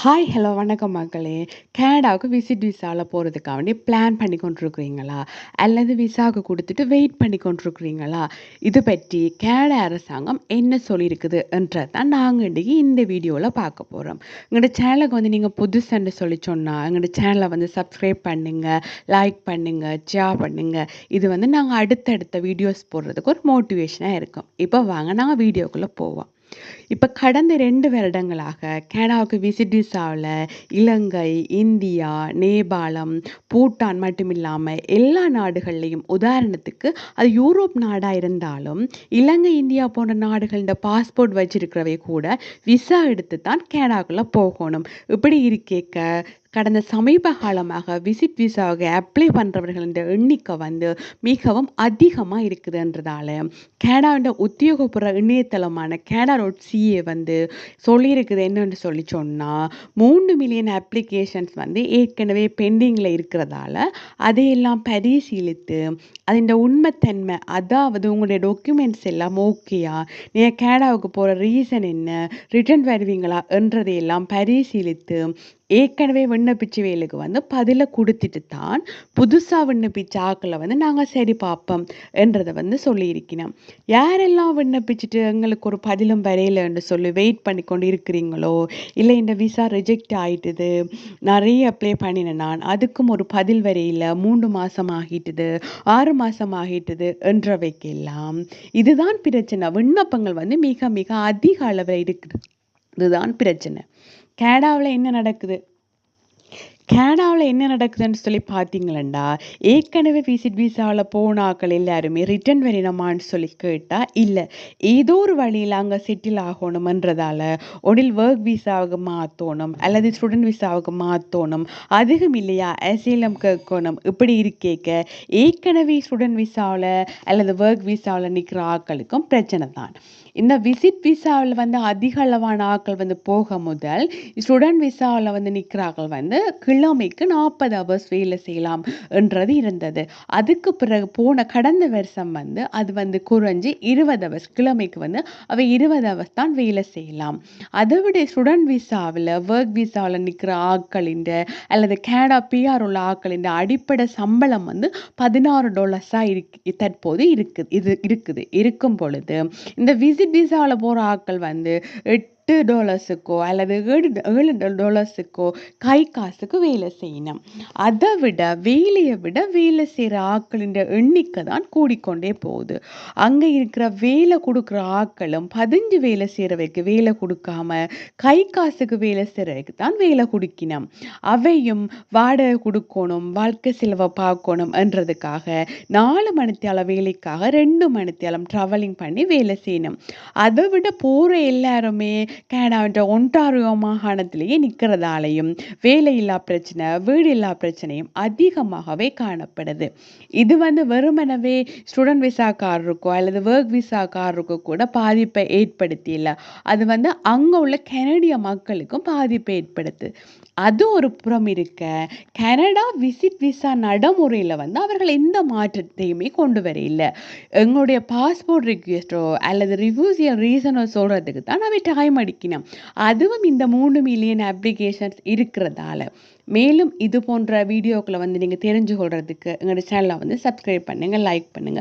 Hi hello வணக்கம் மக்களே. கனடாவுக்கு விசிட் விசாவில் போகிறதுக்காக வேண்டி பிளான் பண்ணி கொண்டிருக்கிறீங்களா? அல்லது விசாவுக்கு கொடுத்துட்டு வெயிட் பண்ணி கொண்டிருக்கிறீங்களா? இது பற்றி கனடா அரசாங்கம் என்ன சொல்லியிருக்குது என்றதான் நாங்கள் இன்றைக்கி இந்த வீடியோவில் பார்க்க போகிறோம் எங்களோட சேனலுக்கு வந்து நீங்கள் புதுசுன்னு சொல்லி சொன்னால் எங்களோட சேனலை வந்து சப்ஸ்கிரைப் பண்ணுங்கள் லைக் பண்ணுங்கள் ஷேர் பண்ணுங்கள் இது வந்து நாங்கள் அடுத்தடுத்த வீடியோஸ் போடுறதுக்கு ஒரு மோட்டிவேஷனாக இருக்கும். இப்போ வாங்க நாங்கள் வீடியோக்குள்ளே போவோம். இப்போ கடந்த ரெண்டு வருடங்களாக கனடாவுக்கு விசிட் விசாவில் இலங்கை இந்தியா நேபாளம் பூட்டான் மட்டும் இல்லாமல் எல்லா நாடுகள்லையும் உதாரணத்துக்கு அது யூரோப் நாடாக இருந்தாலும் இலங்கை இந்தியா போன்ற நாடுகளின் பாஸ்போர்ட் வச்சிருக்கிறவை கூட விசா எடுத்து தான் கனடாக்குள்ளே போகணும். இப்படி இருக்கேக்க கடந்த சமீப காலமாக விசிட் விசாவுக்கு அப்ளை பண்ணுறவர்களின் எண்ணிக்கை வந்து மிகவும் அதிகமாக இருக்குதுன்றதால கனடாவின் உத்தியோகபூர்வ இணையதளமான கேடா டாட் சிஏ வந்து சொல்லியிருக்குது. என்னென்று சொல்லி சொன்னால் மூணு மில்லியன் அப்ளிகேஷன்ஸ் வந்து ஏற்கனவே பெண்டிங்கில் இருக்கிறதால அதையெல்லாம் பரிசீலித்து அதோட உண்மைத்தன்மை அதாவது உங்களுடைய டாக்குமெண்ட்ஸ் எல்லாம் ஓகேயா நீங்கள் கேடாவுக்கு போகிற ரீசன் என்ன? ரிட்டர்ன் வருவீங்களா? என்றதையெல்லாம் பரிசீலித்து ஏற்கனவே விண்ணப்பிச்சவைகளுக்கு வந்து பதிலை கொடுத்துட்டு தான் புதுசாக விண்ணப்பிச்ச ஆக்களை வந்து நாங்கள் சரி பார்ப்போம் என்றதை வந்து சொல்லியிருக்கிறோம். யாரெல்லாம் விண்ணப்பிச்சுட்டு எங்களுக்கு ஒரு பதிலும் வரையிலன்னு சொல்லி வெயிட் பண்ணி கொண்டு இருக்கிறீங்களோ இல்லை இந்த விசா ரிஜெக்ட் ஆகிட்டுது நிறைய அப்ளை பண்ணினேன் நான் அதுக்கும் ஒரு பதில் வரையில் மூன்று மாதம் ஆகிட்டுது ஆறு மாதம் ஆகிட்டுது என்றவைக்கெல்லாம் இதுதான் பிரச்சனை. விண்ணப்பங்கள் வந்து மிக மிக அதிக அளவில் இருக்குது இதுதான் பிரச்சனை. கனடாவில் என்ன நடக்குது? கனடாவில் என்ன நடக்குதுன்னு சொல்லி பார்த்தீங்களா ஏற்கனவே விசிட் விசாவில் போன ஆக்கள் எல்லாருமே ரிட்டர்ன் வரணுமான்னு சொல்லி கேட்டால் இல்லை. ஏதோ ஒரு வழியில் அங்கே செட்டில் ஆகணுமன்றதால உடல் ஒர்க் விசாவுக்கு மாற்றணும் அல்லது ஸ்டூடெண்ட் விசாவுக்கு மாற்றணும் அதுவும் இல்லையா? அசீலம் கேட்கணும் இப்படி இருக்கேக்க. ஏற்கனவே ஸ்டூடெண்ட் விசாவில் அல்லது ஒர்க் விசாவில் நிற்கிற ஆக்களுக்கும் பிரச்சனை தான். இந்த விசிட் விசாவில் வந்து அதிக அளவான ஆக்கள் வந்து போக முதல் ஸ்டூடெண்ட் விசாவில் வந்து நிற்கிறார்கள் வந்து கிழமைக்கு நாற்பது ஹவர்ஸ் வேலை செய்யலாம் என்றது இருந்தது. அதுக்கு பிறகு போன கடந்த வருஷம் வந்து அது வந்து குறைஞ்சி இருபது ஹவர்ஸ் கிழமைக்கு வந்து அவை இருபது ஹவர்ஸ் தான் வேலை செய்யலாம். அதை விட ஸ்டூடெண்ட் விசாவில் ஒர்க் விசாவில் நிற்கிற ஆட்களின் அல்லது கேனடா பிஆர் உள்ள ஆட்களின் அடிப்படை சம்பளம் வந்து பதினாறு டாலர்ஸாக இருக்கு தற்போது இருக்குது இது இருக்குது இருக்கும் பொழுது. இந்த விசிட் விசாவில் போகிற ஆட்கள் வந்து எட்டு டாலர்ஸுக்கோ அல்லது ஏழு ஏழு டாலர்ஸுக்கோ கை காசுக்கு வேலை செய்யணும். அதை விட வேலையை விட வேலை செய்கிற ஆட்களின் எண்ணிக்கை தான் கூடிக்கொண்டே போகுது. அங்கே இருக்கிற வேலை கொடுக்குற ஆக்களும் பதிஞ்சு வேலை செய்கிறவைக்கு வேலை கொடுக்காம கை காசுக்கு வேலை செய்கிறவைக்கு தான் வேலை கொடுக்கணும். அவையும் வாடகை கொடுக்கணும் வாழ்க்கை செலவை பார்க்கணும் என்றதுக்காக நாலு மணித்தியால வேலைக்காக ரெண்டு மணித்தியாலம் ட்ராவலிங் பண்ணி வேலை செய்யணும். அதை விட போகிற எல்லாருமே கனடாவின் ஒன்டாரியோ மாகாணத்திலேயே நிற்கிறதாலையும் வேலையில்லா பிரச்சனை வீடு இல்லா பிரச்சனையும் அதிகமாகவே காணப்படுது. இது வந்து வெறுமனவே ஸ்டூடெண்ட் விசாக்காரருக்கோ அல்லது ஒர்க் விசாக்காரருக்கோ கூட பாதிப்பை ஏற்படுத்தி இல்லை அது வந்து அங்கே உள்ள கனடிய மக்களுக்கும் பாதிப்பை ஏற்படுத்து. அது ஒரு புறம் இருக்க கனடா விசிட் விசா நடைமுறையில் வந்து அவர்கள் எந்த மாற்றத்தையுமே கொண்டு வர இல்லை எங்களுடைய பாஸ்போர்ட் ரிக்வெஸ்ட்டோ அல்லது ரிவ்யூசியல் ரீசனோ சொல்கிறதுக்கு தான் அவை டைம் அடிக்கணும். அதுவும் இந்த மூணு மில்லியன் அப்ளிகேஷன்ஸ் இருக்கிறதால. மேலும் இது போன்ற வீடியோக்களை வந்து நீங்கள் தெரிஞ்சு கொள்றதுக்கு எங்களோட சேனலை வந்து சப்ஸ்கிரைப் பண்ணுங்கள் லைக் பண்ணுங்கள்